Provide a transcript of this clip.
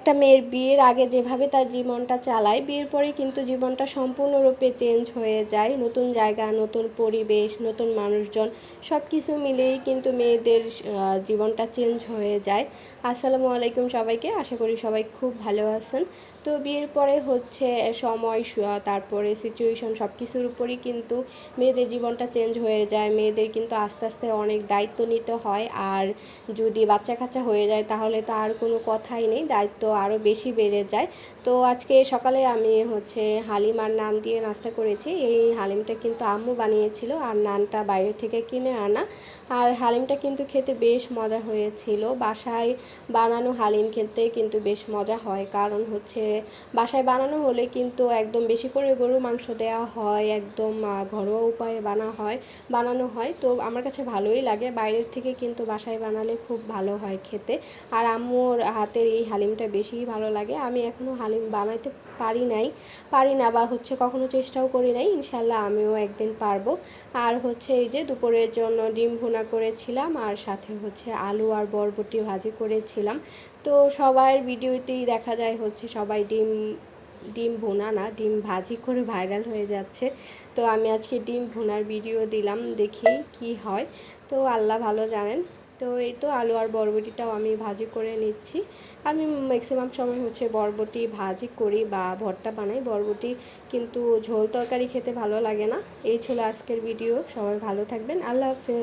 একটা মেয়ের বিয়ের আগে যেভাবে তার জীবনটা চালায়, বিয়ের পরে কিন্তু জীবনটা সম্পূর্ণরূপে চেঞ্জ হয়ে যায়। নতুন জায়গা, নতুন পরিবেশ, নতুন মানুষজন সব কিছু মিলেই কিন্তু মেয়েদের জীবনটা চেঞ্জ হয়ে যায়। আসসালামু আলাইকুম সবাইকে, আশা করি সবাই খুব ভালো আছেন। তো বিয়ের পরে হচ্ছে সময় তারপরে সিচুয়েশন সব কিছুর উপরই কিন্তু মেয়েদের জীবনটা চেঞ্জ হয়ে যায়। মেয়েদের কিন্তু আস্তে আস্তে অনেক দায়িত্ব নিতে হয়। আর যদি বাচ্চা কাচ্চা হয়ে যায় তাহলে তো আর কোনো কথাই নেই। দায়িত্ব আরও বেশি বেড়ে যায়। তো আজকে সকালে আমি হচ্ছে হালিম আর নান দিয়ে নাস্তা করেছি। এই হালিমটা কিন্তু আম্মু বানিয়েছিল আর নানটা বাইরে থেকে কিনে আনা। আর হালিমটা কিন্তু খেতে বেশ মজা হয়েছিল। বাসায় বানানো হালিম খেতে কিন্তু বেশ মজা হয়। কারণ হচ্ছে বাসায় বানানো হলে কিন্তু একদম বেশি করে গরুর মাংস দেওয়া হয়, একদম ঘরোয়া উপায়ে বানা হয়, বানানো হয়। তো আমার কাছে ভালোই লাগে। বাইরের থেকে কিন্তু বাসায় বানালে খুব ভালো হয় খেতে। আর আম্মুর হাতের এই হালিমটা বেশি ভালো লাগে। আমি এখনও হালিম বানাইতে পারি নাই। পারি না বা হচ্ছে কখনো চেষ্টাও করি নাই। ইনশাল্লাহ আমিও একদিন পারব। আর হচ্ছে এই যে দুপুরের জন্য ডিম ভুনা করেছিলাম আর সাথে হচ্ছে আলু আর বরবটি ভাজি করেছিলাম। তো সবার ভিডিওতেই দেখা যায় হচ্ছে সবাই ডিম ডিম ভুনা না, ডিম ভাজি করে ভাইরাল হয়ে যাচ্ছে। তো আমি আজকে ডিম ভুনার ভিডিও দিলাম, দেখি কি হয়। তো আল্লাহ ভালো জানেন। তো এই তো আলু আর বরবটিটাও আমি ভাজি করে নিচ্ছি। আমি ম্যাক্সিমাম সময় হচ্ছে বরবটি ভাজি করি বা ভর্তা বানাই। বরবটি কিন্তু ঝোল তরকারি খেতে ভালো লাগে না। এই ছিল আজকের ভিডিও সবাই ভালো থাকবেন। আল্লাহ হাফেজ।